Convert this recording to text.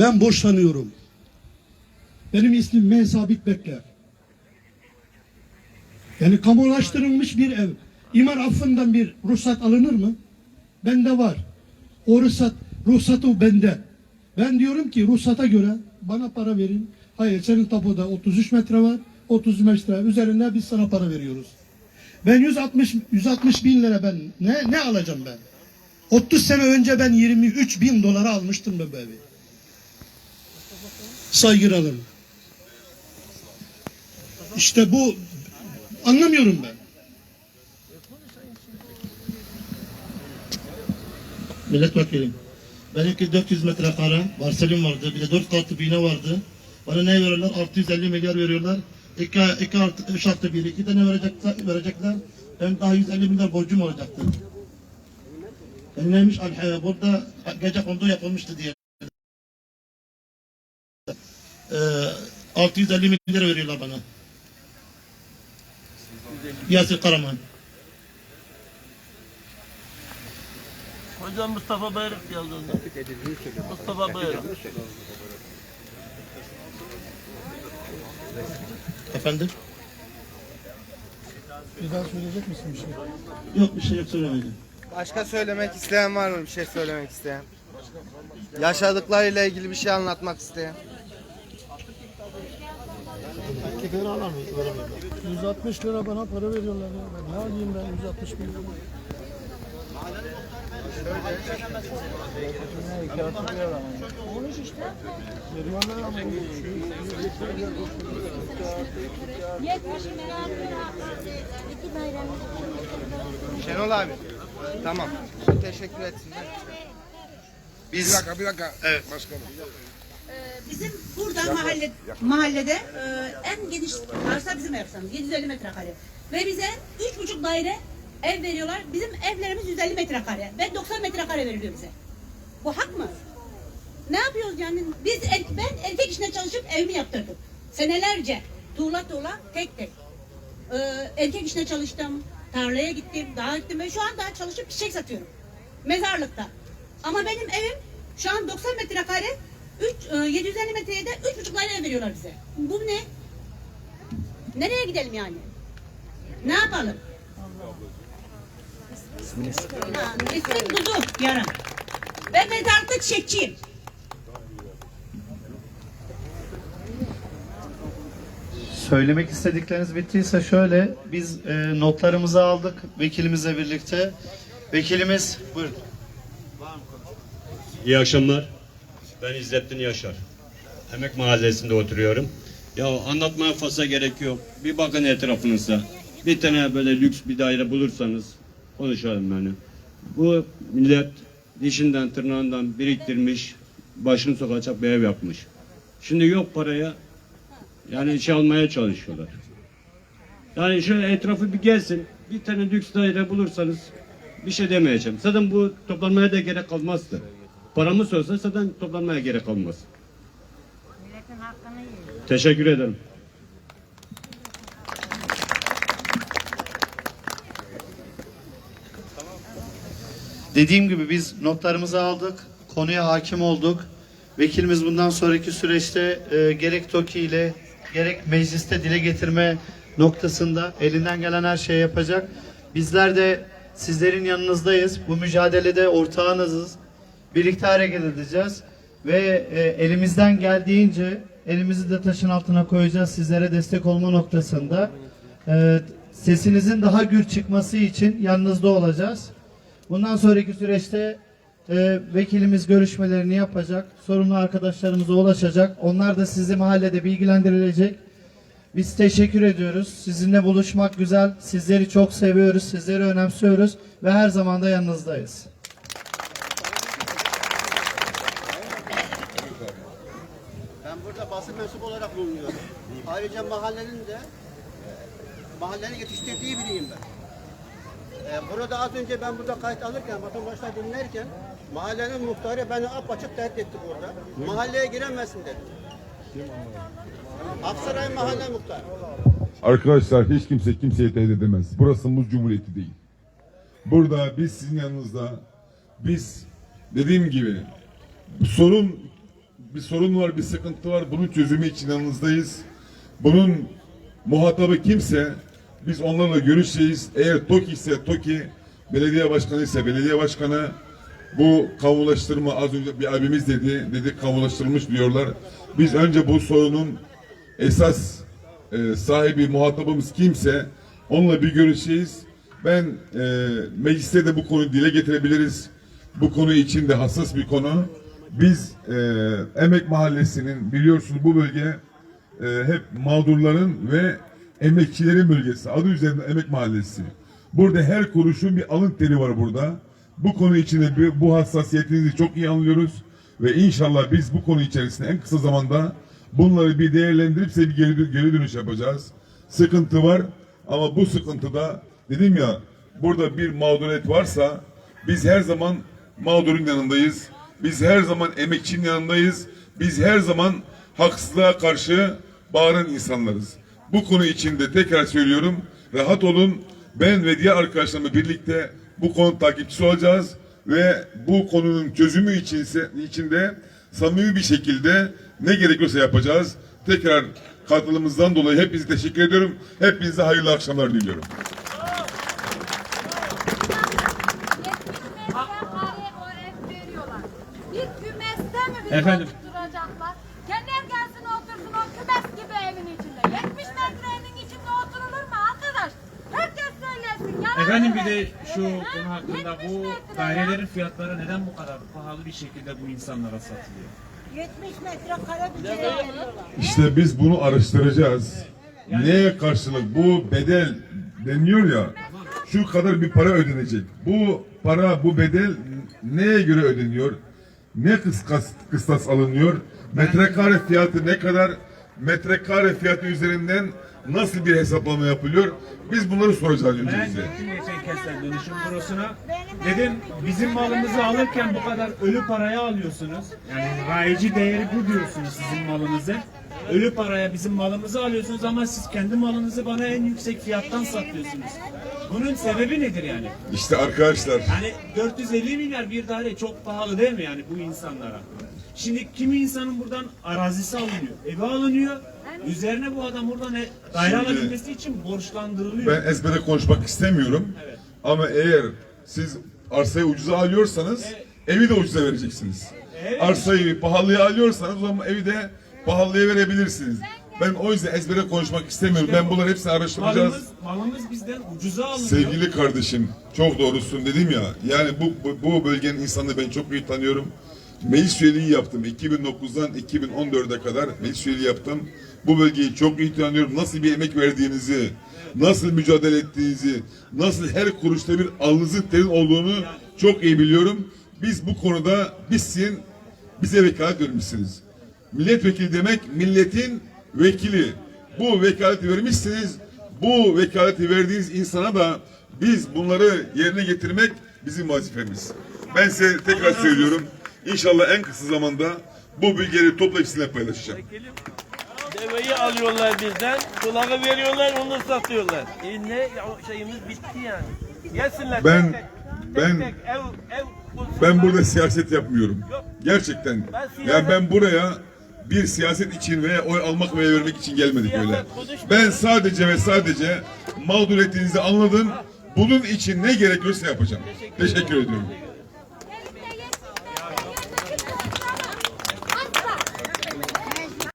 Ben boşanıyorum. Benim ismim M. Sabit Bekler. Yani kamulaştırılmış bir ev. İmar affından bir ruhsat alınır mı? Bende var. O ruhsat, ruhsatı bende. Ben diyorum ki ruhsata göre bana para verin. Hayır senin tapuda 33 metre var. 30 metre üzerinde biz sana para veriyoruz. Ben 160 160 bin lira ben ne ne alacağım ben? 30 sene önce ben 23 bin dolara almıştım ben bu evi. Saygıralım. İşte bu anlamıyorum ben. Milletvekilim. Benimki 400 metrekare parselim vardı. Bir de 4 katlı bina vardı. Bana ne veriyorlar? 650 milyar veriyorlar. 2, 2 artı, 3 artı 1, 2 tane verecekler, verecekler. Ben daha 150 milyar borcum olacaktı. Neymiş? Burada gece kondu yapılmıştı diye. Ee, 650 milyar veriyorlar bana. Yasir Karaman. Hocam Mustafa Bayrak geldi ondan. Mustafa Bayrak. Efendim? Bir daha söyleyecek misin bir şey? Yok bir şey yok söylemeyeceğim. Başka söylemek isteyen var mı? Bir şey söylemek isteyen. Yaşadıklarıyla ilgili bir şey anlatmak isteyen. 160 lira bana para veriyorlar ya. Ben ne alayım ben 160 bin lira? Yetmiş milyar lira. İki bayram. Şenol abi. Tamam. Teşekkür etsinler. Bir dakika, bir dakika. Evet. Başkanım. Bizim burada mahalle mahallede e, en geniş arsa bizim arsamız 750 metrekare. Ve bize üç buçuk daire ev veriyorlar. Bizim evlerimiz 150 metrekare. Ve 90 metrekare veriliyor bize. Bu hak mı? Ne yapıyoruz yani? Biz er- ben erkek işine çalışıp evimi yaptırdım. Senelerce tuğla tuğla tek tek. Ee, erkek işine çalıştım. Tarlaya gittim, dağa gittim ve şu an daha çalışıp çiçek satıyorum. Mezarlıkta. Ama benim evim şu an 90 metrekare 3, e, 750 metreye de 3,5 daire ev veriyorlar bize. Bu ne? Nereye gidelim yani? Ne yapalım? Ha, İsmim Dudu Yaran. Ben mezarlıkta çiçekçiyim. Söylemek istedikleriniz bittiyse şöyle, biz e, notlarımızı aldık vekilimizle birlikte. Vekilimiz, buyurun. İyi akşamlar. Ben İzzettin Yaşar. Emek Mahallesi'nde oturuyorum. Ya anlatmaya fazla gerek yok. Bir bakın etrafınıza. Bir tane böyle lüks bir daire bulursanız konuşalım yani. Bu millet dişinden tırnağından biriktirmiş, başını sokacak bir ev yapmış. Şimdi yok paraya, yani şey almaya çalışıyorlar. Yani şöyle etrafı bir gelsin, bir tane lüks daire bulursanız bir şey demeyeceğim. Zaten bu toplanmaya da gerek kalmazdı. Paramız olsa zaten toplanmaya gerek kalmaz. Milletin hakkını yiyor. Teşekkür ederim. Dediğim gibi biz notlarımızı aldık, konuya hakim olduk. Vekilimiz bundan sonraki süreçte e, gerek TOKİ ile gerek mecliste dile getirme noktasında elinden gelen her şeyi yapacak. Bizler de sizlerin yanınızdayız. Bu mücadelede ortağınızız. Birlikte hareket edeceğiz. Ve e, elimizden geldiğince elimizi de taşın altına koyacağız sizlere destek olma noktasında. E, sesinizin daha gür çıkması için yanınızda olacağız. Bundan sonraki süreçte e, vekilimiz görüşmelerini yapacak. Sorumlu arkadaşlarımıza ulaşacak. Onlar da sizi mahallede bilgilendirilecek. Biz teşekkür ediyoruz. Sizinle buluşmak güzel. Sizleri çok seviyoruz. Sizleri önemsiyoruz. Ve her zaman da yanınızdayız. Ben burada basın mensubu olarak bulunuyorum. Ayrıca mahallenin de e, mahallenin yetiştirdiği biriyim ben. E, burada az önce ben burada kayıt alırken, vatandaşlar dinlerken mahallenin muhtarı beni apaçık terk etti burada. Mahalleye giremezsin dedi. Aksaray mahalle muhtarı. Arkadaşlar hiç kimse kimseye tehdit edemez. Burası Muz Cumhuriyeti değil. Burada biz sizin yanınızda biz dediğim gibi sorun bir sorun var, bir sıkıntı var. Bunun çözümü için yanınızdayız. Bunun muhatabı kimse biz onlarla görüşeceğiz. Eğer TOKİ ise TOKİ, belediye başkanı ise belediye başkanı bu kamulaştırma az önce bir abimiz dedi, dedi kamulaştırılmış diyorlar. Biz önce bu sorunun esas e, sahibi muhatabımız kimse onunla bir görüşeceğiz. Ben e, mecliste de bu konuyu dile getirebiliriz. Bu konu için de hassas bir konu. Biz e, Emek Mahallesi'nin biliyorsunuz bu bölge e, hep mağdurların ve emekçilerin bölgesi. Adı üzerinde Emek Mahallesi. Burada her kuruşun bir alın teri var burada. Bu konu içinde bir- bu hassasiyetinizi çok iyi anlıyoruz. Ve inşallah biz bu konu içerisinde en kısa zamanda bunları bir değerlendirip size bir geri, geri dönüş yapacağız. Sıkıntı var ama bu sıkıntıda dedim ya burada bir mağduriyet varsa biz her zaman mağdurun yanındayız. Biz her zaman emekçinin yanındayız. Biz her zaman haksızlığa karşı bağıran insanlarız. Bu konu içinde tekrar söylüyorum. Rahat olun. Ben ve diğer arkadaşlarımla birlikte bu konu takipçisi olacağız ve bu konunun çözümü içinse, içinde samimi bir şekilde ne gerekiyorsa yapacağız. Tekrar katılımınızdan dolayı hepinize teşekkür ediyorum. Hepinize hayırlı akşamlar diliyorum. Efendim? oturtacaklar? Kendiler gelsin otursun o kümes gibi evin içinde. 70 metrenin içinde oturulur mu arkadaş? Herkes söylesin. Yalan Efendim bir de şu konu hakkında 70 bu metre ya. dairelerin fiyatları neden bu kadar pahalı bir şekilde bu insanlara satılıyor? 70 metrekare bir kere veriyorlar. İşte biz bunu araştıracağız. Neye karşılık bu bedel deniyor ya şu kadar bir para ödenecek. Bu para bu bedel neye göre ödeniyor? Ne kıstas, kıstas alınıyor? Metrekare fiyatı ne kadar? Metrekare fiyatı üzerinden nasıl bir hesaplama yapılıyor? Biz bunları soracağız önce Ben size. gittim geçen kesen dönüşüm bürosuna. Dedim bizim malımızı alırken bu kadar ölü paraya alıyorsunuz. Yani rayici değeri bu diyorsunuz sizin malınızı. Ölü paraya bizim malımızı alıyorsunuz ama siz kendi malınızı bana en yüksek fiyattan satıyorsunuz. Bunun sebebi nedir yani? İşte arkadaşlar Yani 450 milyar bir daire çok pahalı değil mi yani bu insanlara? Şimdi kimi insanın buradan arazisi alınıyor, evi alınıyor. Üzerine bu adam buradan e- daire Şimdi- alabilmesi için borçlandırılıyor. ben ezbere konuşmak istemiyorum. Evet. Ama eğer siz arsayı ucuza alıyorsanız evi de ucuza vereceksiniz. Evet. Arsayı pahalıya alıyorsanız o zaman evi de pahalıya verebilirsiniz. Ben o yüzden ezbere konuşmak istemiyorum. Ben bunları hepsini araştıracağız. Malımız, malımız bizden ucuza alınıyor. Sevgili kardeşim çok doğrusun dedim ya. Yani bu, bu, bu bölgenin insanını ben çok iyi tanıyorum. Meclis üyeliği yaptım. 2009'dan 2014'e kadar meclis üyeliği yaptım. Bu bölgeyi çok iyi tanıyorum. Nasıl bir emek verdiğinizi, nasıl mücadele ettiğinizi, nasıl her kuruşta bir alnınızın terin olduğunu çok iyi biliyorum. Biz bu konuda biz sizin bize vekalet vermişsiniz. Milletvekili demek milletin vekili. Bu vekaleti vermişsiniz. Bu vekaleti verdiğiniz insana da biz bunları yerine getirmek bizim vazifemiz. Ben size tekrar söylüyorum. İnşallah en kısa zamanda bu bilgileri toplayıp sizinle paylaşacağım. Deveyi alıyorlar bizden, kulağı veriyorlar, onu satıyorlar. E ne şeyimiz bitti yani. Gelsinler. Ben- tek tek, ben- tek tek ev ev. Ben burada siyaset yapmıyorum. Gerçekten. Ben siyaset- Yani ben buraya bir siyaset için veya oy almak veya vermek için gelmedik öyle. Ben sadece ve sadece mağduriyetinizi anladım. Bunun için ne gerekiyorsa yapacağım. Teşekkür ediyorum.